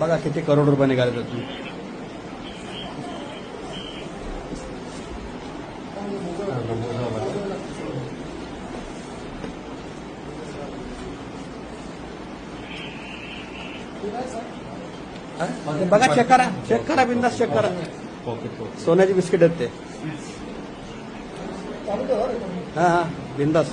बघा किती करोड रुपये निघाले त्यातून बघा चेक करा. चेक करा बिंदास चेक करा. सोन्याची बिस्किट आहेत ते. हा हा. बिंदास.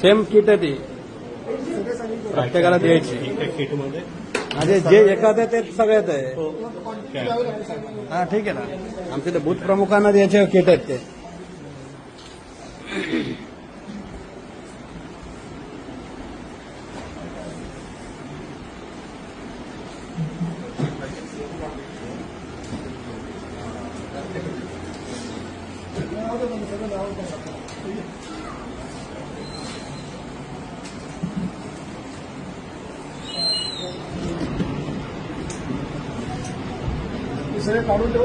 सेम किट आहे ती. प्रत्येकाला द्यायची. किटमध्ये म्हणजे जे एखादं ते सगळ्यात आहे. हा. ठीक आहे ना. आमचे ते बूथ प्रमुखांना द्यायचे किट आहेत ते. 나오다 보면 저거 나오고 이게 이 세례 가운데